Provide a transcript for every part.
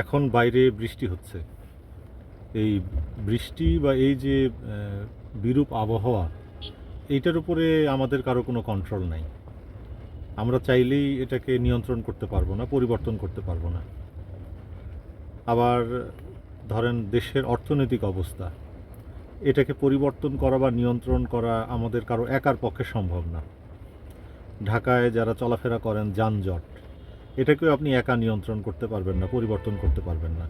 এখন বাইরে বৃষ্টি হচ্ছে। এই বৃষ্টি বা এই যে বিরূপ আবহাওয়া, এইটার উপরে আমাদের কারও কোনো কন্ট্রোল নাই। আমরা চাইলেই এটাকে নিয়ন্ত্রণ করতে পারব না, পরিবর্তন করতে পারব না। আবার ধরেন দেশের অর্থনৈতিক অবস্থা, এটাকে পরিবর্তন করা বা নিয়ন্ত্রণ করা আমাদের কারও একার পক্ষে সম্ভব না। ঢাকায় যারা চলাফেরা করেন যানজট এটাকেও আপনি একা নিয়ন্ত্রণ করতে পারবেন না, পরিবর্তন করতে পারবেন না।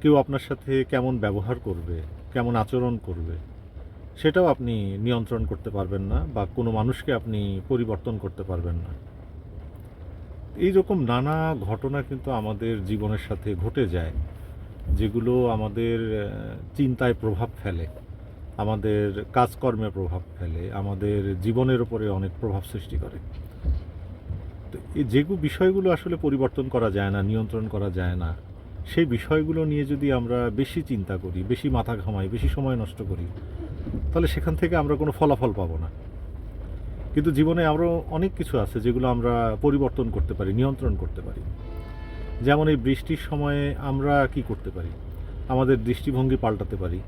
কেউ আপনার সাথে কেমন ব্যবহার করবে, কেমন আচরণ করবে, সেটাও আপনি নিয়ন্ত্রণ করতে পারবেন না বা কোনো মানুষকে আপনি পরিবর্তন করতে পারবেন না। এই রকম নানা ঘটনা কিন্তু আমাদের জীবনের সাথে ঘটে যায়, যেগুলো আমাদের চিন্তায় প্রভাব ফেলে, আমাদের কাজকর্মে প্রভাব ফেলে, আমাদের জীবনের উপরে অনেক প্রভাব সৃষ্টি করে। তো এই যেগুলো বিষয়গুলো আসলে পরিবর্তন করা যায় না, নিয়ন্ত্রণ করা যায় না, সেই বিষয়গুলো নিয়ে যদি আমরা বেশি চিন্তা করি, বেশি মাথা ঘামাই, বেশি সময় নষ্ট করি, তাহলে সেখান থেকে আমরা কোনো ফলাফল পাবো না। কিন্তু জীবনে আরও অনেক কিছু আছে যেগুলো আমরা পরিবর্তন করতে পারি, নিয়ন্ত্রণ করতে পারি। যেমন এই বৃষ্টির সময়ে আমরা কি করতে পারি? আমাদের দৃষ্টিভঙ্গি পাল্টাতে পারি।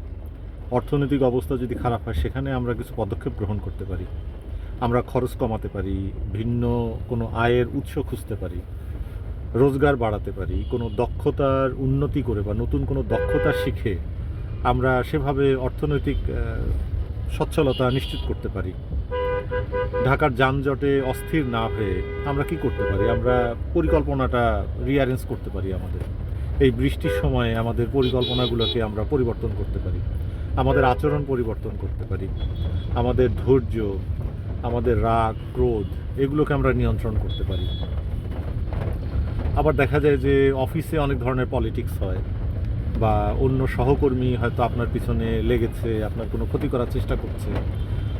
অর্থনৈতিক অবস্থা যদি খারাপ হয়, সেখানে আমরা কিছু পদক্ষেপ গ্রহণ করতে পারি। আমরা খরচ কমাতে পারি, ভিন্ন কোনো আয়ের উৎস খুঁজতে পারি, রোজগার বাড়াতে পারি, কোনো দক্ষতার উন্নতি করে বা নতুন কোনো দক্ষতা শিখে আমরা সেভাবে অর্থনৈতিক সচ্ছলতা নিশ্চিত করতে পারি। ঢাকার যানজটে অস্থির না হয়ে আমরা কি করতে পারি? আমরা পরিকল্পনাটা রিঅ্যারেঞ্জ করতে পারি আমাদের। এই বৃষ্টির সময়ে আমাদের পরিকল্পনাগুলোকে আমরা পরিবর্তন করতে পারি। আমাদের আচরণ পরিবর্তন করতে পারি। আমাদের ধৈর্য আমাদের রাগ, ক্রোধ, এগুলোকে আমরা নিয়ন্ত্রণ করতে পারি। আবার দেখা যায় যে অফিসে অনেক ধরনের পলিটিক্স হয় বা অন্য সহকর্মী হয়তো আপনার পিছনে লেগেছে, আপনার কোনো ক্ষতি করার চেষ্টা করছে।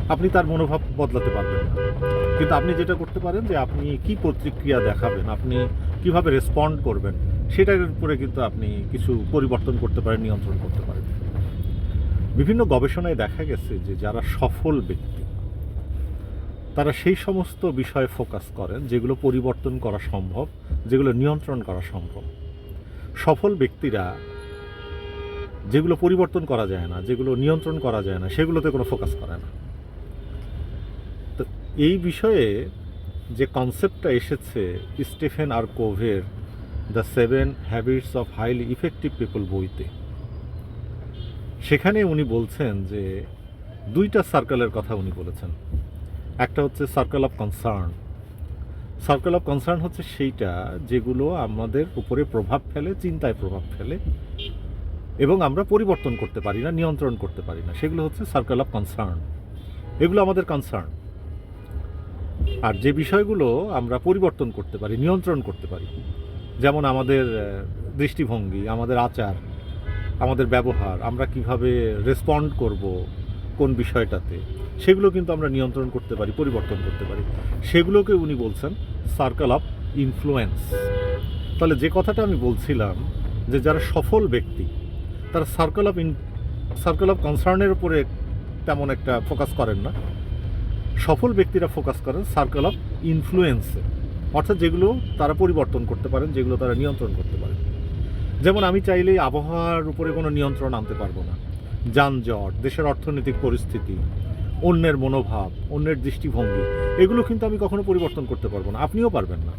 আপনি তার মনোভাব বদলাতে পারবেন না। কিন্তু আপনি যেটা করতে পারেন যে আপনি কি প্রতিক্রিয়া দেখাবেন, আপনি কীভাবে রেসপন্ড করবেন, সেটার উপরে কিন্তু আপনি কিছু পরিবর্তন করতে পারেন, নিয়ন্ত্রণ করতে পারেন। বিভিন্ন গবেষণায় দেখা গেছে যে যারা সফল ব্যক্তি তারা সেই সমস্ত বিষয়ে ফোকাস করেন যেগুলো পরিবর্তন করা সম্ভব, যেগুলো নিয়ন্ত্রণ করা সম্ভব। সফল ব্যক্তিরা যেগুলো পরিবর্তন করা যায় না, যেগুলো নিয়ন্ত্রণ করা যায় না, সেগুলোতে কোনো ফোকাস করে না। তো এই বিষয়ে যে কনসেপ্টটা এসেছে, Stephen R কোভের the seven habits of highly effective people বইতে, সেখানে উনি বলছেন যে দুইটা সার্কেলের কথা উনি বলেছেন। একটা হচ্ছে circle of concern circle of concern হচ্ছে সেইটা যেগুলো আমাদের উপরে প্রভাব ফেলে, চিন্তায় প্রভাব ফেলে এবং আমরা পরিবর্তন করতে পারি না, নিয়ন্ত্রণ করতে পারি না। সেগুলো হচ্ছে সার্কেল অফ কনসার্ন এগুলো আমাদের কনসার্ন আর যে বিষয়গুলো আমরা পরিবর্তন করতে পারি, নিয়ন্ত্রণ করতে পারি, যেমন আমাদের দৃষ্টিভঙ্গি, আমাদের আচার, আমাদের ব্যবহার, আমরা কীভাবে রেসপন্ড করব কোন বিষয়টাতে? সেগুলো কিন্তু আমরা নিয়ন্ত্রণ করতে পারি, পরিবর্তন করতে পারি। সেগুলোকে উনি বলছেন সার্কেল অফ ইনফ্লুয়েন্স তাহলে যে কথাটা আমি বলছিলাম যে যারা সফল ব্যক্তি, তারা circle of in circle of কনসার্নের উপরে তেমন একটা ফোকাস করেন না। সফল ব্যক্তিরা ফোকাস করেন সার্কেল অফ ইনফ্লুয়েন্সে অর্থাৎ যেগুলো তারা পরিবর্তন করতে পারেন, যেগুলো তারা নিয়ন্ত্রণ করতে পারেন। যেমন আমি চাইলেই আবহাওয়ার উপরে কোনো নিয়ন্ত্রণ আনতে পারব না। যানজট, দেশের অর্থনৈতিক পরিস্থিতি, অন্যের মনোভাব, অন্যের দৃষ্টিভঙ্গি, এগুলো কিন্তু আমি কখনো পরিবর্তন করতে পারব না। আপনিও পারবেন না।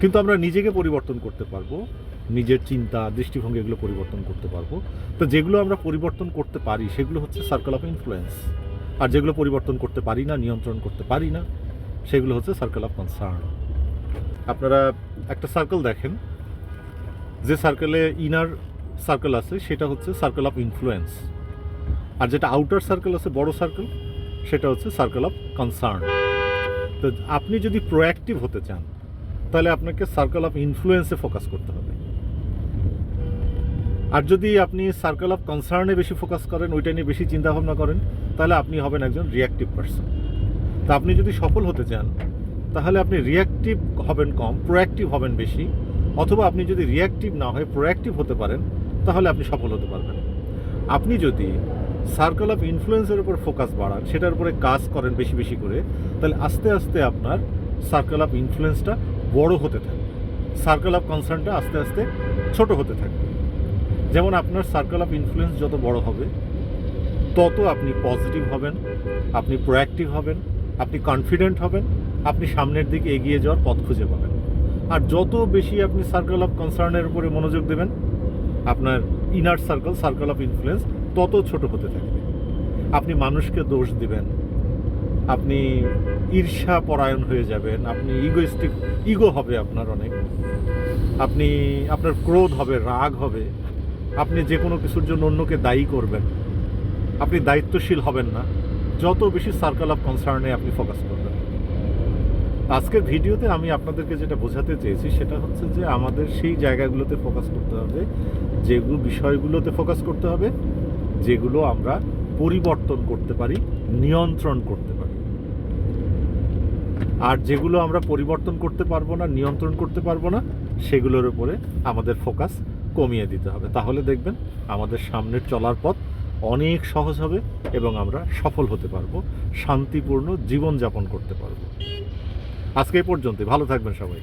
কিন্তু আমরা নিজেকে পরিবর্তন করতে পারব, নিজের চিন্তা, দৃষ্টিভঙ্গি এগুলো পরিবর্তন করতে পারব। তো যেগুলো আমরা পরিবর্তন করতে পারি, সেগুলো হচ্ছে সার্কেল অফ ইনফ্লুয়েন্স আর যেগুলো পরিবর্তন করতে পারি না, নিয়ন্ত্রণ করতে পারি না, সেগুলো হচ্ছে সার্কেল অফ কনসার্ন আপনারা একটা সার্কেল দেখেন, যে সার্কেলে ইনার সার্কেল আছে, সেটা হচ্ছে সার্কেল অফ ইনফ্লুয়েন্স আর যেটা আউটার সার্কেল আছে, বড় সার্কেল সেটা হচ্ছে সার্কেল অফ কনসার্ন তো আপনি যদি প্রোঅ্যাক্টিভ হতে চান, তাহলে আপনাকে সার্কেল অফ ইনফ্লুয়েন্সে ফোকাস করতে হবে। আর যদি আপনি সার্কেল অফ কনসার্নে বেশি ফোকাস করেন, ওইটা নিয়ে বেশি চিন্তাভাবনা করেন, তাহলে আপনি হবেন একজন রিয়াক্টিভ পার্সন তা আপনি যদি সফল হতে চান, তাহলে আপনি রিয়াক্টিভ হবেন কম প্রোঅ্যাক্টিভ হবেন বেশি, অথবা আপনি যদি রিয়াক্টিভ না হয়ে প্রোঅ্যাক্টিভ হতে পারেন তাহলে আপনি সফল হতে পারবেন। আপনি যদি সার্কেল অফ ইনফ্লুয়েন্সের উপর ফোকাস বাড়ান, সেটার উপরে কাজ করেন বেশি বেশি করে, তাহলে আস্তে আস্তে আপনার সার্কেল অফ ইনফ্লুয়েন্সটা বড় হতে থাকবে। সার্কেল অফ কনসার্নটা আস্তে আস্তে ছোট হতে থাকবে। যেমন আপনার সার্কেল অফ ইনফ্লুয়েন্স যত বড় হবে, তত আপনি পজিটিভ হবেন, আপনি প্রোয়াক্টিভ হবেন, আপনি কনফিডেন্ট হবেন, আপনি সামনের দিকে এগিয়ে যাওয়ার পথ খুঁজে পাবেন। আর যত বেশি আপনি সার্কেল অফ কনসার্নের উপরে মনোযোগ দেবেন আপনার inner circle circle of influence তত ছোট হতে থাকবে। আপনি মানুষকে দোষ দিবেন, আপনি ঈর্ষা পরায়ণ হয়ে যাবেন, আপনি ইগোইস্টিক ইগো হবে আপনার অনেক, আপনি, আপনার ক্রোধ হবে, রাগ হবে, আপনি যে কোনো কিছুর জন্য অন্যকে দায়ী করবেন, আপনি দায়িত্বশীল হবেন না, যত বেশি সার্কেল অফ কনসার্নে আপনি ফোকাস করবেন। আজকের ভিডিওতে আমি আপনাদেরকে যেটা বোঝাতে চেয়েছি সেটা হচ্ছে যে আমাদের সেই জায়গাগুলোতে ফোকাস করতে হবে যেগুলো বিষয়গুলোতে ফোকাস করতে হবে, যেগুলো আমরা পরিবর্তন করতে পারি, নিয়ন্ত্রণ করতে পারি। আর যেগুলো আমরা পরিবর্তন করতে পারব না, নিয়ন্ত্রণ করতে পারব না, সেগুলোর উপরে আমাদের ফোকাস কমিয়ে দিতে হবে। তাহলে দেখবেন আমাদের সামনের চলার পথ অনেক সহজ হবে এবং আমরা সফল হতে পারব, শান্তিপূর্ণ জীবনযাপন করতে পারব। আজকে এই পর্যন্ত ভালো থাকবেন সবাই।